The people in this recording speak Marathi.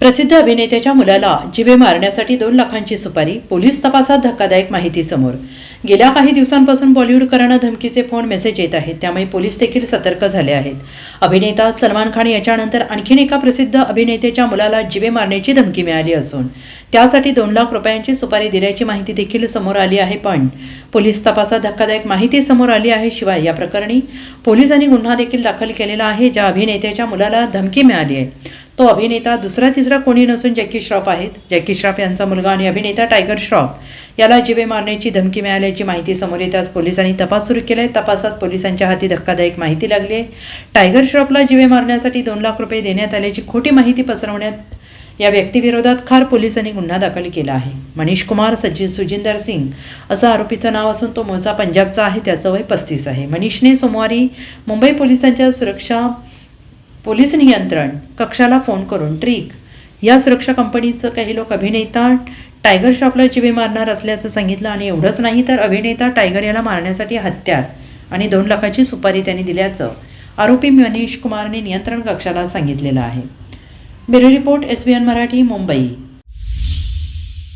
प्रसिद्ध अभिनेत्याच्या मुलाला जिवे मारण्यासाठी दोन लाखांची सुपारी पोलीस तपासात धक्कादायक माहिती समोर. गेल्या काही दिवसांपासून बॉलिवूडकरांना धमकीचे फोन मेसेज येत आहेत त्यामुळे पोलीस देखील सतर्क झाले आहेत. अभिनेता सलमान खान याच्यानंतर आणखीन एका प्रसिद्ध अभिनेत्याच्या मुलाला जिवे मारण्याची धमकी मिळाली असून त्यासाठी दोन लाख रुपयांची सुपारी दिल्याची माहिती देखील समोर आली आहे. पण पोलीस तपासात धक्कादायक माहिती समोर आली आहे. शिवाय या प्रकरणी पोलिसांनी गुन्हा देखील दाखल केलेला आहे ज्या अभिनेत्याच्या मुलाला धमकी मिळाली आहे. तो अभिनेता दुसरा तिसरा कोणी नसून जॅकी श्रॉफ आहेत. जॅकी श्रॉफ यांचा मुलगा आणि अभिनेता टायगर श्रॉफ. याला जिवे मारण्याची धमकी मिळाल्याची माहिती समोर येताच पोलिसांनी तपास सुरू केला आहे तपासात पोलिसांच्या हाती धक्कादायक माहिती लागली आहे टायगर श्रॉफला जिवे मारण्यासाठी दोन लाख रुपये देण्यात आल्याची खोटी माहिती पसरवण्यात या व्यक्तीविरोधात खार पोलिसांनी गुन्हा दाखल केला आहे. मनीष कुमार सचिन सुजिंदर सिंग असं आरोपीचं नाव असून तो मूळचा पंजाबचा आहे त्याचं वय पस्तीस आहे. मनीषने सोमवारी मुंबई पोलिसांच्या सुरक्षा पोलीस नियंत्रण कक्षाला फोन करून ट्रिक. या सुरक्षा कंपनीचं काही लोक अभिनेता टायगर श्रॉफला जिवे मारणार असल्याचं सांगितलं आणि एवढंच नाही तर अभिनेता टायगर याला मारण्यासाठी हत्यार आणि दोन लाखाची सुपारी त्यांनी दिल्याचं आरोपी मनीष कुमारने नियंत्रण कक्षाला सांगितलेलं आहे. Bureau report S B N Marathi Mumbai.